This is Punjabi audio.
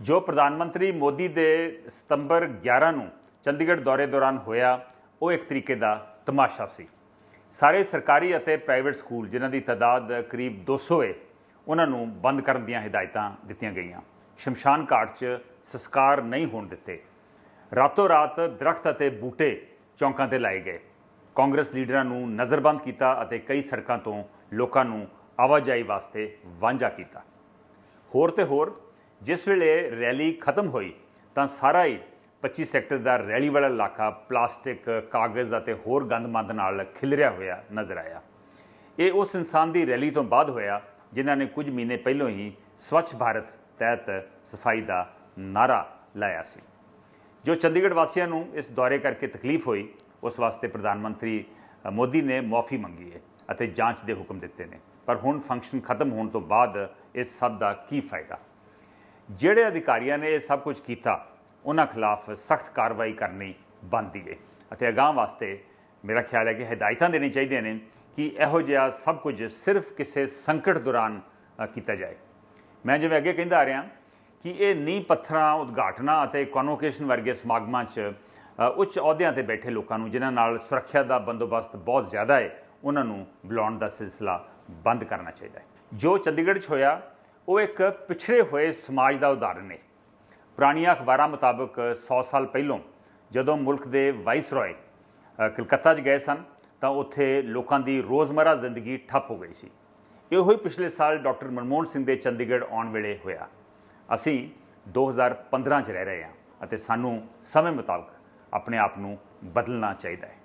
ਜੋ ਪ੍ਰਧਾਨ ਮੰਤਰੀ ਮੋਦੀ ਦੇ ਸਤੰਬਰ 11 ਨੂੰ ਚੰਡੀਗੜ੍ਹ ਦੌਰੇ ਦੌਰਾਨ ਹੋਇਆ, ਉਹ ਇੱਕ ਤਰੀਕੇ ਦਾ ਤਮਾਸ਼ਾ ਸੀ। ਸਾਰੇ ਸਰਕਾਰੀ ਅਤੇ ਪ੍ਰਾਈਵੇਟ ਸਕੂਲ, ਜਿਨ੍ਹਾਂ ਦੀ ਤਾਦਾਦ ਕਰੀਬ 200 ਹੈ ਉਹਨਾਂ ਨੂੰ ਬੰਦ ਕਰਨ ਦੀਆਂ ਹਦਾਇਤਾਂ ਦਿੱਤੀਆਂ ਗਈਆਂ। ਸ਼ਮਸ਼ਾਨ ਘਾਟ 'ਚ ਸੰਸਕਾਰ ਨਹੀਂ ਹੋਣ ਦਿੱਤੇ। ਰਾਤੋਂ ਰਾਤ ਦਰਖਤ ਅਤੇ ਬੂਟੇ ਚੌਂਕਾਂ ਤੇ ਲਾਏ ਗਏ। ਕਾਂਗਰਸ ਲੀਡਰਾਂ ਨੂੰ ਨਜ਼ਰਬੰਦ ਕੀਤਾ ਅਤੇ ਕਈ ਸੜਕਾਂ ਤੋਂ ਲੋਕਾਂ ਨੂੰ ਆਵਾਜਾਈ ਵਾਸਤੇ ਵਾਂਝਾ ਕੀਤਾ। ਹੋਰ ਤੇ ਹੋਰ ਜਿਸ ਵੇਲੇ ਰੈਲੀ ਖਤਮ ਹੋਈ ਤਾਂ ਸਾਰਾ ਹੀ 25 ਸੈਕਟਰ ਦਾ ਰੈਲੀ ਵਾਲਾ ਇਲਾਕਾ ਪਲਾਸਟਿਕ, ਕਾਗਜ਼ ਅਤੇ ਹੋਰ ਗੰਦਮੰਦ ਨਾਲ ਖਿਲਰਿਆ ਹੋਇਆ ਨਜ਼ਰ ਆਇਆ। ਇਹ ਉਸ ਇਨਸਾਨ ਦੀ ਰੈਲੀ ਤੋਂ ਬਾਅਦ ਹੋਇਆ, ਜਿਨ੍ਹਾਂ ਨੇ ਕੁਝ ਮਹੀਨੇ ਪਹਿਲਾਂ ਹੀ ਸਵੱਛ ਭਾਰਤ ਤਹਿਤ ਸਫ਼ਾਈ ਦਾ ਨਾਰਾ ਲਾਇਆ ਸੀ। ਜੋ ਚੰਡੀਗੜ੍ਹ ਵਾਸੀਆਂ ਨੂੰ ਇਸ ਦੌਰੇ ਕਰਕੇ ਤਕਲੀਫ ਹੋਈ, ਉਸ ਵਾਸਤੇ ਪ੍ਰਧਾਨ ਮੰਤਰੀ ਮੋਦੀ ਨੇ ਮਾਫੀ ਮੰਗੀ ਹੈ ਅਤੇ ਜਾਂਚ ਦੇ ਹੁਕਮ ਦਿੱਤੇ ਨੇ। ਪਰ ਹੁਣ ਫੰਕਸ਼ਨ ਖਤਮ ਹੋਣ ਤੋਂ ਬਾਅਦ ਇਸ ਸਭ ਦਾ ਕੀ ਫਾਇਦਾ? ਜਿਹੜੇ ਅਧਿਕਾਰੀਆਂ ਨੇ ਇਹ ਸਭ ਕੁਝ ਕੀਤਾ, ਉਹਨਾਂ ਖਿਲਾਫ ਸਖਤ ਕਾਰਵਾਈ ਕਰਨੀ ਬਣਦੀ ਹੈ ਅਤੇ ਅਗਾਂਹ ਵਾਸਤੇ ਮੇਰਾ ਖਿਆਲ ਹੈ ਕਿ ਹਦਾਇਤਾਂ ਦੇਣੀ ਚਾਹੀਦੀਆਂ ਨੇ ਕਿ ਇਹੋ ਜਿਹਾ ਸਭ ਕੁਝ ਸਿਰਫ ਕਿਸੇ ਸੰਕਟ ਦੌਰਾਨ ਕੀਤਾ ਜਾਏ। ਮੈਂ ਜਿਵੇਂ ਅੱਗੇ ਕਹਿੰਦਾ ਆ ਰਿਹਾ ਕਿ ਇਹ ਨੀਂਹ ਪੱਥਰਾਂ ਉਦਘਾਟਨਾਂ ਅਤੇ ਕਨਵੋਕੇਸ਼ਨ ਵਰਗੇ ਸਮਾਗਮਾਂ 'ਚ ਉੱਚ ਅਹੁਦਿਆਂ ਤੇ ਬੈਠੇ ਲੋਕਾਂ ਨੂੰ ਜਿਨ੍ਹਾਂ ਨਾਲ ਸੁਰੱਖਿਆ ਦਾ ਬੰਦੋਬਸਤ ਬਹੁਤ ਜ਼ਿਆਦਾ ਹੈ, ਉਹਨਾਂ ਨੂੰ ਬੁਲਾਉਣ ਦਾ ਸਿਲਸਿਲਾ ਬੰਦ ਕਰਨਾ ਚਾਹੀਦਾ ਹੈ। ਜੋ ਚੰਡੀਗੜ੍ਹ 'ਚ ਹੋਇਆ ਉਹ ਇੱਕ ਪਿਛੜੇ ਹੋਏ ਸਮਾਜ ਦਾ ਉਦਾਹਰਣ ਨੇ ਪੁਰਾਣੀਆਂ ਅਖਬਾਰਾਂ ਮੁਤਾਬਕ 100 ਸਾਲ ਪਹਿਲਾਂ ਜਦੋਂ ਮੁਲਕ ਦੇ ਵਾਇਸਰਾਏ ਅ, ਕਲਕੱਤਾ 'ਚ ਗਏ ਸਨ ਤਾਂ ਉੱਥੇ ਲੋਕਾਂ ਦੀ ਰੋਜ਼ਮਰਾ ਜ਼ਿੰਦਗੀ ਠੱਪ ਹੋ ਗਈ ਸੀ। ਇਹੋ ਹੀ ਪਿਛਲੇ ਸਾਲ ਡਾਕਟਰ ਮਨਮੋਹਨ ਸਿੰਘ ਦੇ ਚੰਡੀਗੜ੍ਹ ਆਉਣ ਵੇਲੇ ਹੋਇਆ। ਅਸੀਂ 2015 'ਚ ਰਹਿ ਰਹੇ ਹਾਂ ਅਤੇ ਸਾਨੂੰ ਸਮੇਂ ਮੁਤਾਬਕ ਆਪਣੇ ਆਪ ਨੂੰ ਬਦਲਣਾ ਚਾਹੀਦਾ ਹੈ।